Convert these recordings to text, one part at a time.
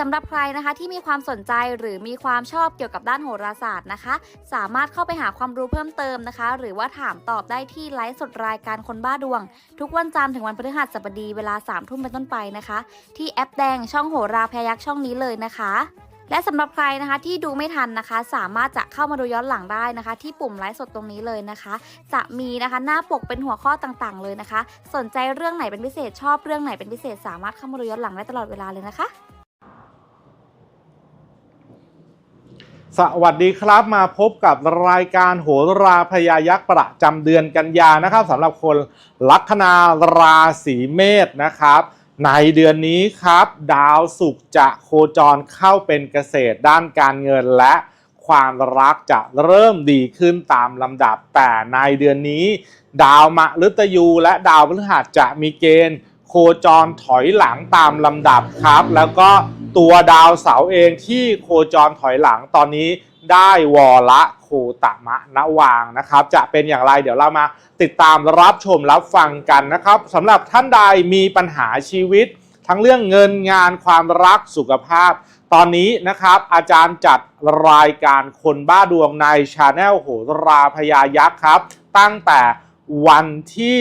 สำหรับใครนะคะที่มีความสนใจหรือมีความชอบเกี่ยวกับด้านโหราศาสตร์นะคะ สามารถเข้าไปหาความรู้เพิ่มเติมนะคะ หรือว่าถามตอบได้ที่ไลฟ์สดรายการคนบ้าดวง ทุกวันจันทร์ถึงวันพฤหัสบดีเวลา3ามทุ่มเป็นต้นไปนะคะ ที่แอปแดงช่องโหราพยักษ์ช่องนี้เลยนะคะและสำหรับใครนะคะที่ดูไม่ทันนะคะ สามารถจะเข้ามาดูย้อนหลังได้นะคะ ที่ปุ่มไลฟ์สดตรงนี้เลยนะคะ จะมีนะคะหน้าปกเป็นหัวข้อต่างๆ เลยนะคะ สนใจเรื่องไหนเป็นพิเศษชอบเรื่องไหนเป็นพิเศษ สามารถเข้ามาดูย้อนหลังได้ตลอดเวลาเลยนะคะ สวัสดีครับมาพบกับรายการโหราพยายักษ์ประจำเดือนกันยานะครับสำหรับคนลัคนาราศีเมษนะครับ ในเดือนนี้ครับ ดาวศุกร์จะโคจรเข้าเป็นเกษตรด้านการเงินและความรักจะเริ่มดีขึ้นตามลำดับแต่ในเดือนนี้ ดาวมฤตยูและดาวพฤหัสจะมีเกณฑ์ โคจรถอยหลังตามลำดับครับ แล้วก็ตัวดาวเสาเองที่โคจรถอยหลังตอนนี้ได้วอละโคตมะนวางนะครับ จะเป็นอย่างไรเดี๋ยวเรามาติดตามรับชมรับฟังกันนะครับสำหรับท่านใดมีปัญหาชีวิต ทั้งเรื่องเงินงานความรักสุขภาพ ตอนนี้นะครับ อาจารย์จัดรายการคนบ้าดวงในชาแนลโหราพยายักษ์ครับ ตั้งแต่วันที่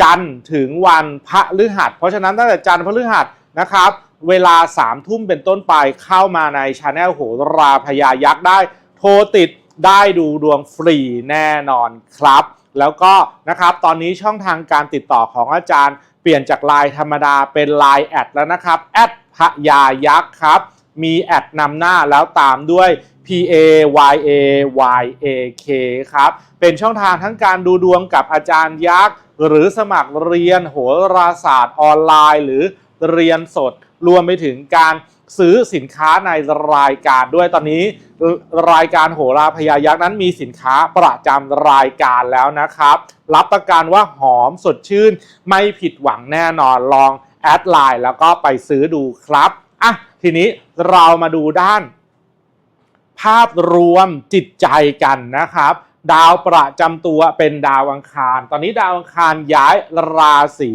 จันทร์ถึงวันพระฤหัส เพราะฉะนั้นตั้งแต่จันทร์พฤหัสนะครับ เวลา3ามทุ่มเป็นต้นไปเข้ามาในชาแนลโหราพยายักษ์ได้ โทรติดได้ดูดวงฟรีแน่นอนครับ แล้วก็นะครับตอนนี้ช่องทางการติดต่อของอาจารย์ เปลี่ยนจากไลน์ธรรมดาเป็นลน์แอดแล้วนะครับแอดพยายักษ์ครับ มีแอดนำหน้าแล้วตามด้วย P A Y A Y A K ครับ เป็นช่องทางทั้งการดูดวงกับอาจารย์ยักษ์หรือสมัครเรียนโหราศาสตร์ออนไลน์ หรือเรียนสด รวมไปถึงการซื้อสินค้าในรายการด้วยตอนนี้รายการโหราพยายักษ์นั้นมีสินค้าประจำรายการแล้วนะครับ รับประกันว่าหอมสดชื่น ไม่ผิดหวังแน่นอนลองแอดไลน์แล้วก็ไปซื้อดูครับอะทีนี้เรามาดูด้าน ภาพรวมจิตใจกันนะครับ ดาวประจำตัวเป็นดาวอังคาร ตอนนี้ดาวอังคารย้ายราศี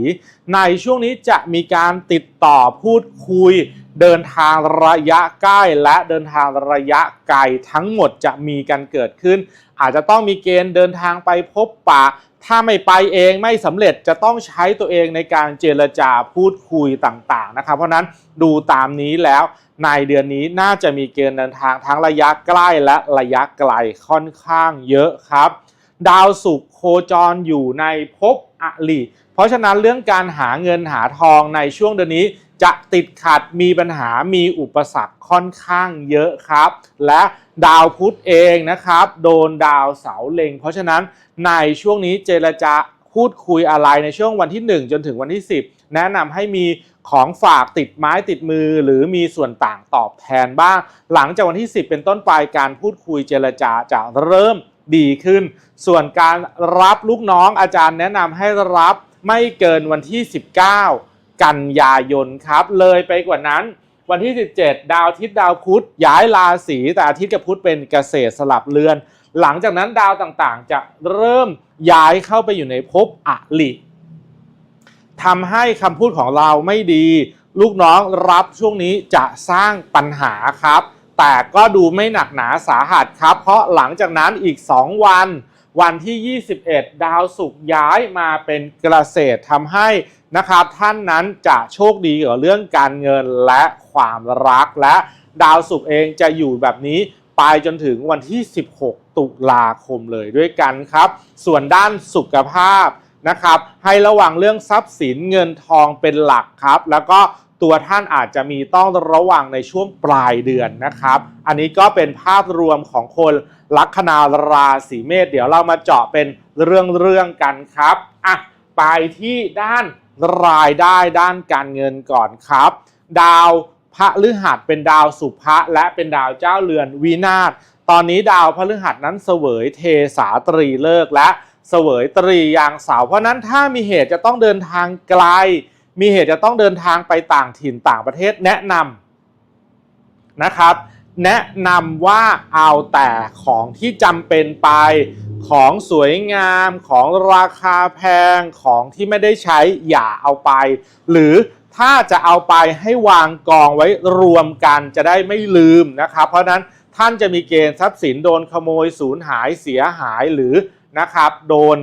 ในช่วงนี้จะมีการติดต่อพูดคุย เดินทางระยะใกล้และเดินทางระยะไกลทั้งหมดจะมีกันเกิดขึ้น อาจจะต้องมีเกณฑ์เดินทางไปพบปะ ถ้าไม่ไปเองไม่สำเร็จจะต้องใช้ตัวเองในการเจรจาพูดคุยต่างๆนะครับ เพราะฉะนั้นดูตามนี้แล้วในเดือนนี้น่าจะมีเกณฑ์เดินทางทั้งระยะใกล้และระยะไกลค่อนข้างเยอะครับดาวศุกร์โคจรอยู่ในภพอลิเพราะฉะนั้นเรื่องการหาเงินหาทองในช่วงเดือนนี้ จะติดขัดมีปัญหามีอุปสรรคค่อนข้างเยอะครับ และดาวพุธเองนะครับ โดนดาวเสาเล็ง เพราะฉะนั้นในช่วงนี้เจรจาพูดคุยอะไรในช่วงวันที่ 1 จนถึงวันที่ 10 แนะนำให้มีของฝากติดไม้ติดมือ หรือมีส่วนต่างตอบแทนบ้าง หลังจากวันที่ 10 เป็นต้นไปการพูดคุยเจรจาจะเริ่มดีขึ้น ส่วนการรับลูกน้องอาจารย์แนะนำให้รับไม่เกินวันที่ 19 กันยายนครับ เลยไปกว่านั้น วันที่ 17 ดาวอาทิตย์ดาวพุธย้ายราศีแต่อาทิตย์กับพุธเป็นเกษตรสลับเรือน หลังจากนั้นดาวต่างๆ จะเริ่มย้ายเข้าไปอยู่ในภพอลิทำให้คำพูดของเราไม่ดี ลูกน้องรับช่วงนี้จะสร้างปัญหาครับ แต่ก็ดูไม่หนักหนาสาหัสครับ เพราะหลังจากนั้นอีก 2 วัน วันที่ 21 ดาวศุกร์ย้ายมาเป็นเกษตรทำให้นะครับท่านนั้นจะโชคดีกับเรื่องการเงินและความรักและดาวศุกร์เองจะอยู่แบบนี้ไปจนถึงวันที่ 16 ตุลาคมเลยด้วยกันครับ ส่วนด้านสุขภาพนะครับ ให้ระวังเรื่องทรัพย์สินเงินทองเป็นหลักครับ แล้วก็ ตัวท่านอาจจะมีต้องระวังในช่วงปลายเดือนนะครับ อันนี้ก็เป็นภาพรวมของคนลัคนาราศีเมษเดี๋ยวเรามาเจาะเป็นเรื่องๆกันครับอะไปที่ด้านรายได้ด้านการเงินก่อนครับ ดาวพระฤหัสเป็นดาวสุภะและเป็นดาวเจ้าเรือนวินาศตอนนี้ดาวพระฤหัสนั้นเสวยเทสาตรีเลิกและเสวยตรียางสาว เพราะนั้นถ้ามีเหตุจะต้องเดินทางไกล มีเหตุจะต้องเดินทางไปต่างถิ่นต่างประเทศแนะนำนะครับ แนะนำว่าเอาแต่ของที่จำเป็นไป ของสวยงามของราคาแพงของที่ไม่ได้ใช้อย่าเอาไป หรือถ้าจะเอาไปให้วางกองไว้รวมกันจะได้ไม่ลืมนะครับ เพราะนั้นท่านจะมีเกณฑ์ทรัพย์สินโดนขโมยสูญหายเสียหายหรือนะครับโดน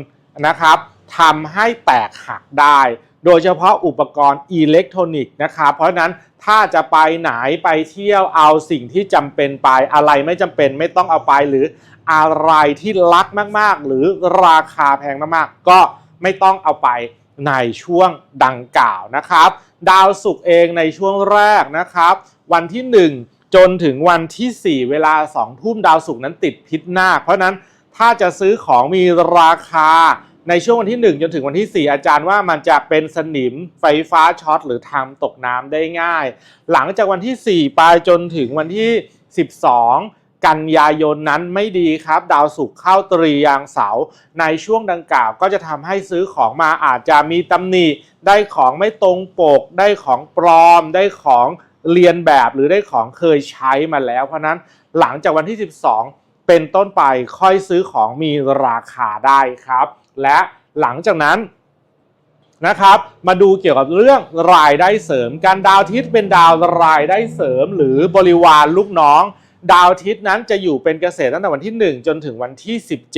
นะครับทำให้แตกหักได้ โดยเฉพาะอุปกรณ์อิเล็กทรอนิกส์นะครับเพราะฉะนั้นถ้าจะไปไหนไปเที่ยวเอาสิ่งที่จำเป็นไปอะไรไม่จำเป็นไม่ต้องเอาไปหรืออะไรที่ลักมากๆ หรือราคาแพงมากๆ ก็ไม่ต้องเอาไปในช่วงดังกล่าวนะครับ ดาวศุกร์เองในช่วงแรกนะครับ วันที่ 1 จนถึงวันที่ 4 เวลา 2 ทุ่มดาวศุกร์นั้นติดพิษนาคเพราะนั้นถ้าจะซื้อของมีราคา ในช่วงวันที่ 1 จนถึงวันที่ 4 อาจารย์ว่ามันจะเป็นสนิมไฟฟ้าช็อตหรือทำตกน้ำได้ง่าย หลังจากวันที่ 4 ไปจนถึงวันที่ 12กันยายนนั้นไม่ดีครับ ดาวศุกร์เข้าตรียางเสาในช่วงดังกล่าวก็จะทำให้ซื้อของมาอาจจะมีตำหนิ ได้ของไม่ตรงปก ได้ของปลอม ได้ของเรียนแบบหรือได้ของเคยใช้มาแล้ว เพราะนั้นหลังจากวันที่ 12 เป็นต้นไปค่อยซื้อของมีราคาได้ครับ และหลังจากนั้นนะครับ มาดูเกี่ยวกับเรื่องรายได้เสริม การดาวทิตย์เป็นดาวรายได้เสริม หรือบริวารลูกน้อง ดาวทิตย์นั้นจะอยู่เป็นเกษตรตั้งแต่วันที่ 1 จนถึงวันที่ 17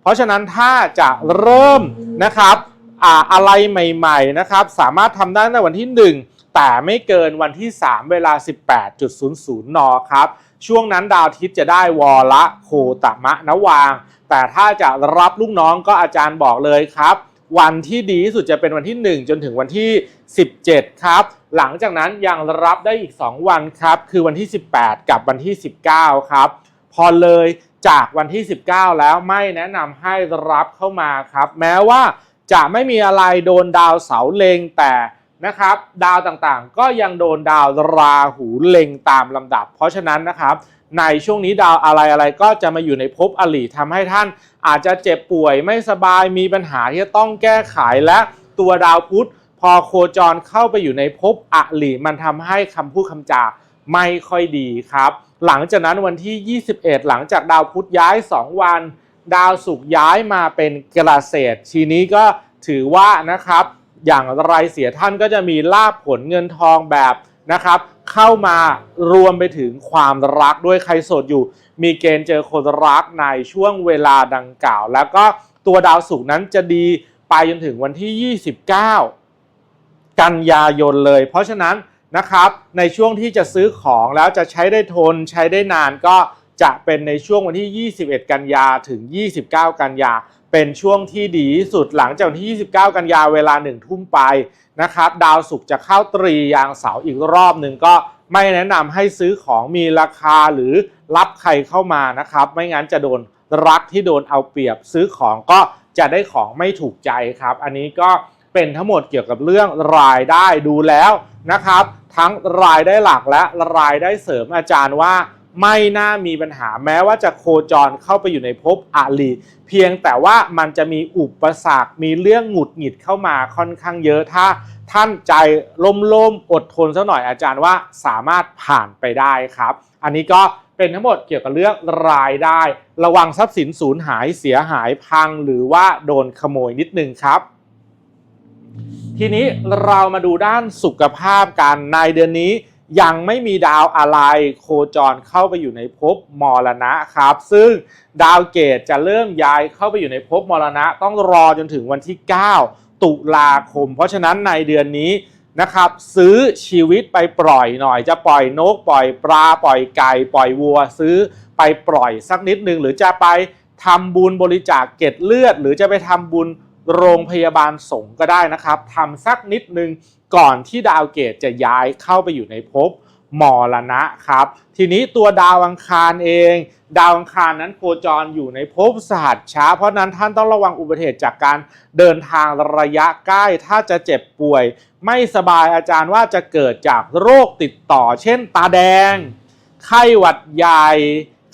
เพราะฉะนั้นถ้าจะเริ่มนะครับอ่าอะไรใหม่ๆนะครับ สามารถทำได้ตั้งแต่วันที่ 1 แต่ไม่เกินวันที่ 3 เวลา 18.00 น ครับ ช่วงนั้นดาวทิตย์จะได้วอละโคตมะนวาง แต่ถ้าจะรับลูกน้องก็อาจารย์บอกเลยครับ วันที่ดีที่สุดจะเป็นวันที่ 1 จนถึงวันที่ 17 ครับ หลังจากนั้นยังรับได้อีก 2 วันครับ คือวันที่ 18 กับวันที่ 19 ครับ พอเลยจากวันที่ 19 แล้วไม่แนะนำให้รับเข้ามาครับ แม้ว่าจะไม่มีอะไรโดนดาวเสาเลงแต่นะครับ ดาวต่างๆ ก็ยังโดนดาวราหูเล็งตามลำดับ เพราะฉะนั้นนะครับ ในช่วงนี้ดาวอะไรอะไรก็จะมาอยู่ในภพอลิทำให้ท่านอาจจะเจ็บป่วยไม่สบายมีปัญหาที่จะต้องแก้ไขและตัวดาวพุธพอโคจรเข้าไปอยู่ในภพอลิมันทำให้คำพูดคำจาไม่ค่อยดีครับ หลังจากนั้นวันที่ 21 หลังจากดาวพุธย้าย 2 วัน ดาวศุกร์ย้ายมาเป็นเกษตรทีนี้ก็ถือว่านะครับ อย่างไรเสียท่านก็จะมีลาภผลเงินทองแบบ นะครับ เข้ามารวมไปถึงความรักด้วยใครโสดอยู่ มีเกณฑ์เจอคนรักในช่วงเวลาดังกล่าว แล้วก็ตัวดาวศุกร์นั้นจะดีไปจนถึงวันที่ 29 กันยายนเลย เพราะฉะนั้นนะครับในช่วงที่จะซื้อของแล้วจะใช้ได้ทนใช้ได้นานก็จะเป็นในช่วงวันที่ 21 กันยาถึง 29 กันยา เป็นช่วงที่ดีที่สุดหลังจากวันที่ 29 กันยาเวลา1ทุ่มไป นะครับดาวศุกร์จะเข้าตรียางเสาอีกรอบหนึ่งก็ไม่แนะนำให้ซื้อของมีราคาหรือรับใครเข้ามานะครับ ไม่งั้นจะโดนรักที่โดนเอาเปรียบซื้อของก็จะได้ของไม่ถูกใจครับ อันนี้ก็เป็นทั้งหมดเกี่ยวกับเรื่องรายได้ดูแล้วนะครับ ทั้งรายได้หลักและรายได้เสริมอาจารย์ว่า ไม่น่ามีปัญหาแม้ว่าจะโคจรเข้าไปอยู่ในภพอาลีเพียงแต่ว่ามันจะมีอุปสรรคมีเรื่องหงุดหงิดเข้ามาค่อนข้างเยอะถ้าท่านใจล่มๆอดทนสักหน่อยอาจารย์ว่าสามารถผ่านไปได้ครับ อันนี้ก็เป็นทั้งหมดเกี่ยวกับเรื่องรายได้ ระวังทรัพย์สินสูญหายเสียหายพังหรือว่าโดนขโมยนิดนึงครับ ทีนี้เรามาดูด้านสุขภาพกันในเดือนนี้ ยังไม่มีดาวอะไรโคจรเข้าไปอยู่ในภพมรณะครับ ซึ่งดาวเกตจะเริ่มย้ายเข้าไปอยู่ในภพมรณะ ต้องรอจนถึงวันที่ 9 ตุลาคม เพราะฉะนั้นในเดือนนี้นะครับซื้อชีวิตไปปล่อยหน่อย จะปล่อยนกปล่อยปลาปล่อยไก่ปล่อยวัวซื้อไปปล่อยสักนิดนึงหรือจะไปทำบุญบริจาคเกล็ดเลือด หรือจะไปทำบุญ โรงพยาบาลสงก็ได้นะครับทำสักนิดนึงก่อนที่ดาวเกตจะย้ายเข้าไปอยู่ในภพมรณะครับ ทีนี้ตัวดาวอังคารเอง ดาวอังคารนั้นโคจรอยู่ในภพสหัสช้า เพราะนั้นท่านต้องระวังอุบัติเหตุจากการเดินทางระยะใกล้ ถ้าจะเจ็บป่วย ไม่สบายอาจารย์ว่าจะเกิดจากโรคติดต่อ เช่น ตาแดง ไข้หวัดใหญ่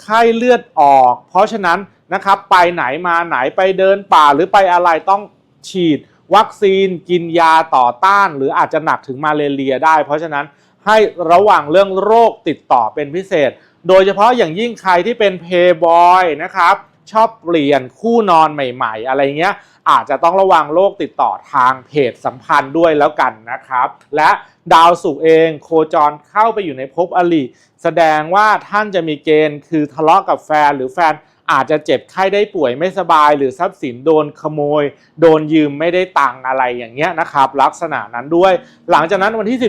ไข้เลือดออก เพราะฉะนั้น นะครับ ไปไหนมาไหนไปเดินป่าหรือไปอะไรต้องฉีด วัคซีนกินยาต่อต้าน หรืออาจจะหนักถึงมาเลเรียได้ เพราะฉะนั้นให้ระวังเรื่องโรคติดต่อเป็นพิเศษ โดยเฉพาะอย่างยิ่งใครที่เป็นเพย์บอยนะครับชอบเปลี่ยนคู่นอนใหม่ๆ อะไรเงี้ย อาจจะต้องระวังโรคติดต่อทางเพศสัมพันธ์ด้วยแล้วกันนะครับ และดาวศุกเองโคจรเข้าไปอยู่ในภพอลิแสดงว่าท่านจะมีเกณฑ์คือทะเลาะกับแฟนหรือแฟน อาจจะเจ็บไข้ได้ป่วยไม่สบาย หรือทรัพย์สินโดนขโมย โดนยืมไม่ได้ตังอะไรอย่างเงี้ยนะครับ ลักษณะนั้นด้วย หลังจากนั้นวันที่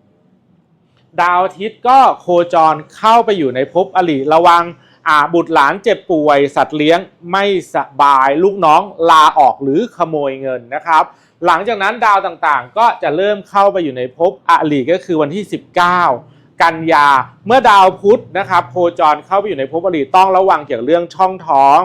17 ดาวอาทิตย์ก็โคจรเข้าไปอยู่ในภพอลิระวังอาบุตรหลานเจ็บป่วย สัตว์เลี้ยงไม่สบายลูกน้องลาออกหรือขโมยเงินนะครับ หลังจากนั้นดาวต่างๆ ก็จะเริ่มเข้าไปอยู่ในภพอลิก็คือวันที่ 19 กันยา เมื่อดาวพุธนะครับโคจรเข้าไปอยู่ในภพบริต้องระวังเกี่ยวกับเรื่องช่องท้อง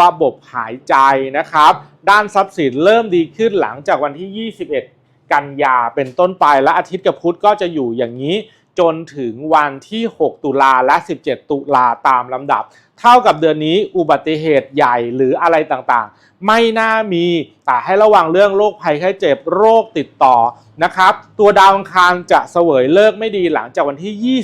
ระบบหายใจนะครับ ด้านทรัพย์สินเริ่มดีขึ้นหลังจากวันที่ 21 กันยาเป็นต้นไปและอาทิตย์กับพุธก็จะอยู่อย่างนี้ จนถึงวันที่ 6 ตุลาและ 17 ตุลาตามลำดับ เท่ากับเดือนนี้อุบัติเหตุใหญ่หรืออะไรต่างๆ ไม่น่ามีแต่ให้ระวังเรื่องโรคภัยไข้เจ็บโรคติดต่อนะครับ ตัวดาวอังคารจะเสวยเลิกไม่ดีหลังจากวันที่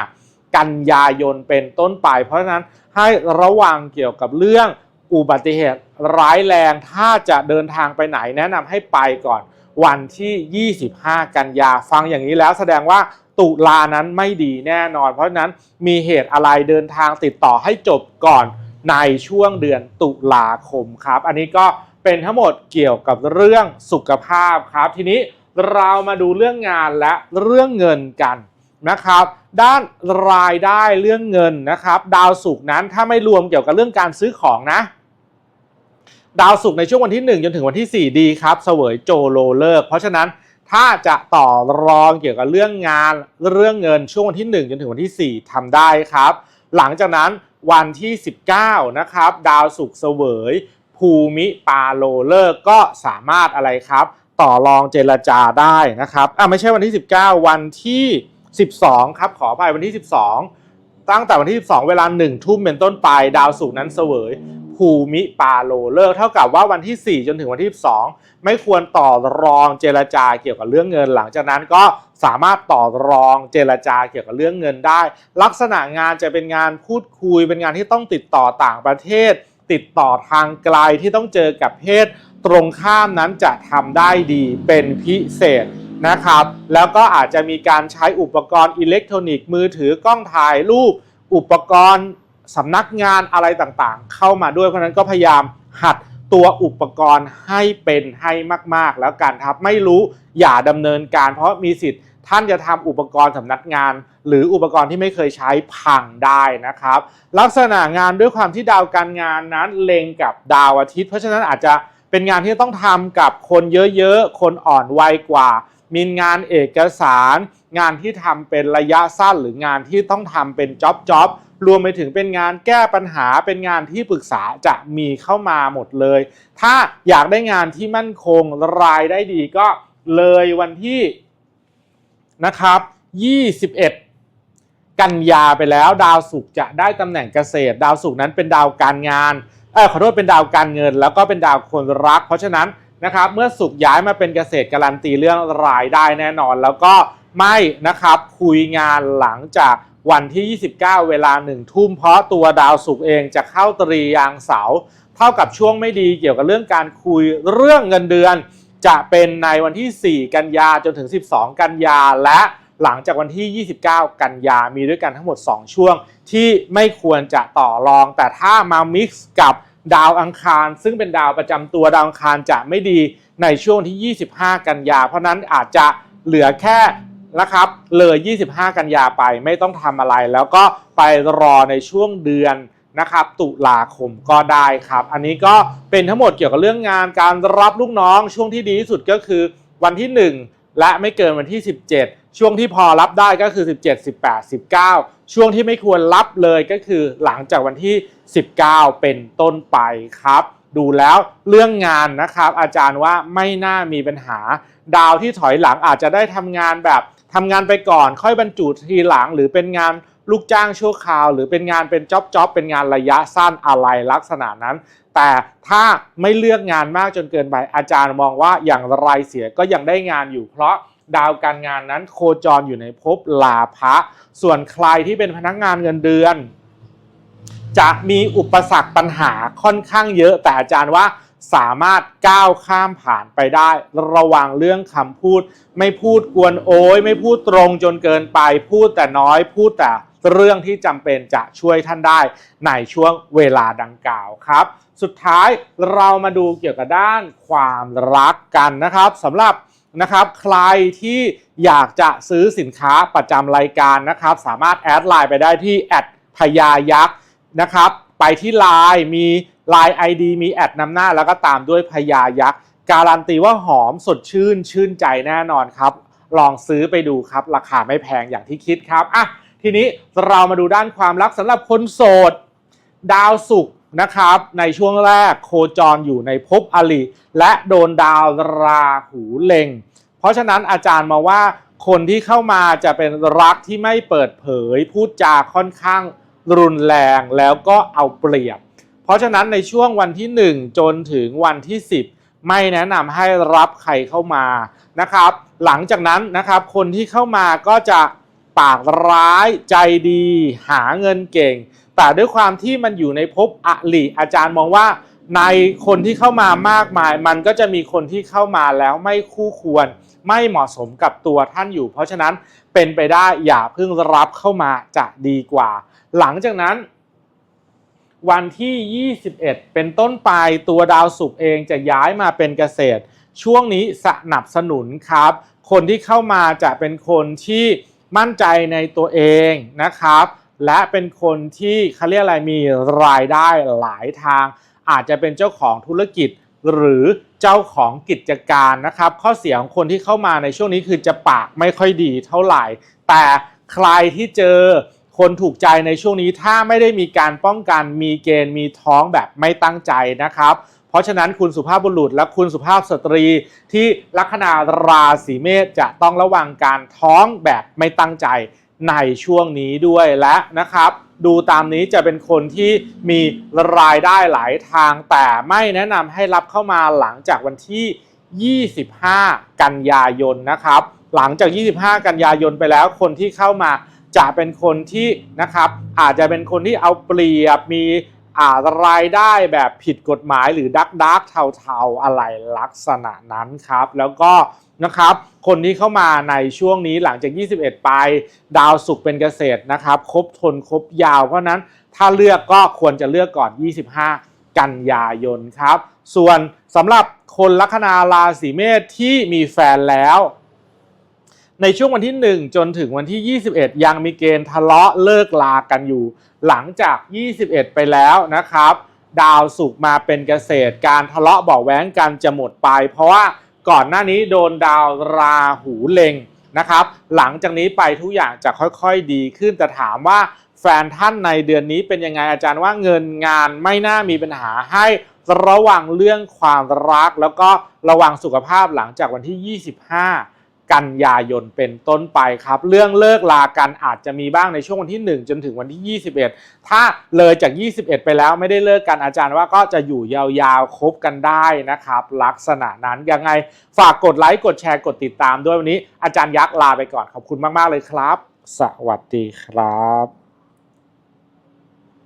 25 กันยายนเป็นต้นไป เพราะฉะนั้นให้ระวังเกี่ยวกับเรื่องอุบัติเหตุร้ายแรงถ้าจะเดินทางไปไหนแนะนำให้ไปก่อนวันที่ 25 กันยาฟังอย่างนี้แล้วแสดงว่า ตุลานั้นไม่ดีแน่นอน เพราะฉะนั้นมีเหตุอะไรเดินทางติดต่อให้จบก่อนในช่วงเดือนตุลาคมครับ อันนี้ก็เป็นทั้งหมดเกี่ยวกับเรื่องสุขภาพครับ ทีนี้เรามาดูเรื่องงานและเรื่องเงินกันนะครับ ด้านรายได้เรื่องเงินนะครับ ดาวศุกร์นั้นถ้าไม่รวมเกี่ยวกับเรื่องการซื้อของนะ ดาวศุกร์ในช่วงวันที่ 1 จนถึงวันที่ 4 ดีครับเสวยโจโลเลิก เพราะฉะนั้น ถ้าจะต่อรองเกี่ยวกับเรื่องงานเรื่องเงินช่วงวันที่ 1 จนถึงวันที่ 4ทำได้ครับ หลังจากนั้นวันที่ 19 นะครับ ดาวศุกร์เสวย ภูมิปาโลเลิกก็สามารถอะไรครับ ต่อรองเจรจาได้นะครับอะไม่ใช่วันที่ 19 วันที่ 12 ครับขออภัยวันที่ 12 ตั้งแต่วันที่ 12 เวลา1ทุ่มเป็นต้นไป ดาวศุกร์นั้นเสวย ภูมิปาโลเลิกเท่ากับว่าวันที่ 4 จนถึงวันที่ 12 ไม่ควรต่อรองเจรจาเกี่ยวกับเรื่องเงิน หลังจากนั้นก็สามารถต่อรองเจรจาเกี่ยวกับเรื่องเงินได้ ลักษณะงานจะเป็นงานพูดคุย เป็นงานที่ต้องติดต่อต่างประเทศ ติดต่อทางไกลที่ต้องเจอกับเพศ ตรงข้ามนั้นจะทำได้ดีเป็นพิเศษนะครับ แล้วก็อาจจะมีการใช้อุปกรณ์อิเล็กทรอนิกส์มือถือกล้องถ่ายรูปอุปกรณ์ สำนักงานอะไรต่างๆ เข้ามาด้วยเพราะนั้นก็พยายามหัดตัวอุปกรณ์ให้เป็นให้มากๆ แล้วกันครับไม่รู้อย่าดำเนินการ เพราะมีสิทธิ์ท่านจะทำอุปกรณ์สำนักงาน หรืออุปกรณ์ที่ไม่เคยใช้พังได้นะครับ ลักษณะงานด้วยความที่ดาวการงานนั้นเล็งกับดาวอาทิตย์ เพราะฉะนั้นอาจจะเป็นงานที่ต้องทำกับคนเยอะๆ คนอ่อนวัยกว่า มีงานเอกสาร งานที่ทำเป็นระยะสั้นหรืองานที่ต้องทำเป็นจ็อบจ็อบรวมไปถึงเป็นงานแก้ปัญหาเป็นงานที่ปรึกษาจะมีเข้ามาหมดเลย ถ้าอยากได้งานที่มั่นคงรายได้ดีก็เลยวันที่นะครับ 21กันยาไปแล้วดาวศุกร์จะได้ตำแหน่งเกษตร ดาวศุกร์นั้นเป็นดาวการงานเออขอโทษเป็นดาวการเงิน แล้วก็เป็นดาวคนรัก เพราะฉะนั้น นะครับเมื่อศุกย้ายมาเป็นเกษตรการันตีเรื่องรายได้แน่นอน แล้วก็ไม่นะครับคุยงานหลังจากวันที่ 29 เวลา1ทุ่มเพราะตัวดาวศุกเองจะเข้าตรียางเสาเท่ากับช่วงไม่ดีเกี่ยวกับเรื่องการคุยเรื่องเงินเดือน จะเป็นในวันที่ 4 กันยาจนถึง 12 กันยาและหลังจากวันที่ 29 กันยามีด้วยกันทั้งหมด 2 ช่วงที่ไม่ควรจะต่อรอง แต่ถ้ามา mix กับ ดาวอังคาร ซึ่งเป็นดาวประจำตัวดาวอังคารจะไม่ดีในช่วงที่ 25 กันยา เพราะนั้นอาจจะเหลือแค่นะครับเลย 25 กันยาไปไม่ต้องทำอะไร แล้วก็ไปรอในช่วงเดือนนะครับตุลาคมก็ได้ครับ อันนี้ก็เป็นทั้งหมดเกี่ยวกับเรื่องงานการรับลูกน้องช่วงที่ดีที่สุดก็คือวันที่ 1 และไม่เกินวันที่ 17 ช่วงที่พอรับได้ก็คือ 17 18 19 ช่วงที่ไม่ควรรับเลยก็คือหลังจากวันที่ 19 เป็นต้นไปครับ ดูแล้วเรื่องงานนะครับ อาจารย์ว่าไม่น่ามีปัญหา ดาวที่ถอยหลังอาจจะได้ทำงานแบบทำงานไปก่อน ค่อยบรรจุทีหลังหรือเป็นงานลูกจ้างชั่วคราว หรือเป็นงานเป็นจ็อบจ็อบเป็นงานระยะสั้นอะไรลักษณะนั้น แต่ถ้าไม่เลือกงานมากจนเกินไปอาจารย์มองว่าอย่างไรเสียก็ยังได้งานอยู่เพราะ ดาวการงานนั้นโคจรอยู่ในภพลาภะส่วนใครที่เป็นพนักงานเงินเดือน จะมีอุปสรรคปัญหาค่อนข้างเยอะแต่อาจารย์ว่าสามารถก้าวข้ามผ่านไปได้ ระวังเรื่องคำพูด ไม่พูดกวนโอ้ยไม่พูดตรงจนเกินไป พูดแต่น้อยพูดแต่เรื่องที่จำเป็นจะช่วยท่านได้ในช่วงเวลาดังกล่าวครับ สุดท้ายเรามาดูเกี่ยวกับด้านความรักกันนะครับสำหรับ นะครับ ใครที่อยากจะซื้อสินค้าประจำรายการนะครับ สามารถแอดไลน์ไปได้ที่แอดพยายักษ์นะครับ ไปที่ไลน์มี Line ID มีแอดนำหน้า แล้วก็ตามด้วยพยายักษ์การันตีว่าหอมสดชื่นชื่นใจแน่นอนครับ ลองซื้อไปดูครับ ราคาไม่แพงอย่างที่คิดครับอะทีนี้เรามาดูด้านความรักสำหรับคนโสด ดาวศุกร์ นะครับในช่วงแรกโคจรอยู่ในภพอลิและโดนดาวราหูเล็ง เพราะฉะนั้นอาจารย์มาว่าคนที่เข้ามาจะเป็นรักที่ไม่เปิดเผย พูดจาค่อนข้างรุนแรงแล้วก็เอาเปรียบ เพราะฉะนั้นในช่วงวันที่ 1 จนถึงวันที่ 10 ไม่แนะนำให้รับใครเข้ามานะครับ หลังจากนั้นนะครับคนที่เข้ามาก็จะปากร้ายใจดี หาเงินเก่ง แต่ด้วยความที่มันอยู่ในภพอลิอาจารย์มองว่าในคนที่เข้ามามากมาย มันก็จะมีคนที่เข้ามาแล้วไม่คู่ควร ไม่เหมาะสมกับตัวท่านอยู่ เพราะฉะนั้นเป็นไปได้อย่าเพิ่งรับเข้ามาจะดีกว่า หลังจากนั้น วันที่ 21 เป็นต้นไปตัวดาวศุกร์เองจะย้ายมาเป็นเกษตร ช่วงนี้สนับสนุนครับ คนที่เข้ามาจะเป็นคนที่มั่นใจในตัวเองนะครับ และเป็นคนที่เขาเรียกอะไรมีรายได้หลายทาง อาจจะเป็นเจ้าของธุรกิจหรือเจ้าของกิจการนะครับ ข้อเสียของคนที่เข้ามาในช่วงนี้คือจะปากไม่ค่อยดีเท่าไหร่ แต่ใครที่เจอคนถูกใจในช่วงนี้ถ้าไม่ได้มีการป้องกันมีเกณฑ์มีท้องแบบไม่ตั้งใจนะครับ เพราะฉะนั้นคุณสุภาพบุรุษและคุณสุภาพสตรีที่ลัคนาราศีเมษจะต้องระวังการท้องแบบไม่ตั้งใจ ในช่วงนี้ด้วยและนะครับ ดูตามนี้จะเป็นคนที่มีรายได้หลายทาง แต่ไม่แนะนำให้รับเข้ามาหลังจากวันที่ 25 กันยายนนะครับ หลังจาก 25 กันยายนไปแล้วคนที่เข้ามาจะเป็นคนที่นะครับอาจจะเป็นคนที่เอาเปรียบมี รายได้แบบผิดกฎหมายหรือดักดักเทาๆอะไรลักษณะนั้นครับ แล้วก็นะครับ คนที่เข้ามาในช่วงนี้หลังจาก 21 ไป ดาวศุกเป็นเกษตรนะครับ ครบทนครบยาว เพราะฉะนั้นถ้าเลือกก็ควรจะเลือกก่อน 25 กันยายนครับ ส่วนสำหรับคนลัคนาราศีเมษที่มีแฟนแล้ว ในช่วงวันที่ 1 จนถึงวันที่ 21 ยังมีเกณฑ์ทะเลาะเลิกลากันอยู่ หลังจาก 21 ไปแล้วนะครับ ดาวศุกมาเป็นเกษตรการทะเลาะเบาแว้งกันจะหมดไป เพราะว่าก่อนหน้านี้โดนดาวราหูเล็งนะครับ หลังจากนี้ไปทุกอย่างจะค่อยๆดีขึ้นแต่ถามว่าแฟนท่านในเดือนนี้เป็นยังไงอาจารย์ว่าเงินงานไม่น่ามีปัญหาให้ระวังเรื่องความรัก แล้วก็ระวังสุขภาพหลังจากวันที่ 25 กันยายนเป็นต้นไปครับ เรื่องเลิกลากันอาจจะมีบ้างในช่วงวันที่ 1 จนถึงวันที่ 21 ถ้าเลยจาก 21 ไปแล้วไม่ได้เลิกกันอาจารย์ว่าก็จะอยู่ยาวๆคบกันได้นะครับ ลักษณะนั้นยังไงฝากกดไลค์กดแชร์กดติดตามด้วยวันนี้อาจารย์ยักษ์ลาไปก่อนขอบคุณมากๆเลยครับ สวัสดีครับ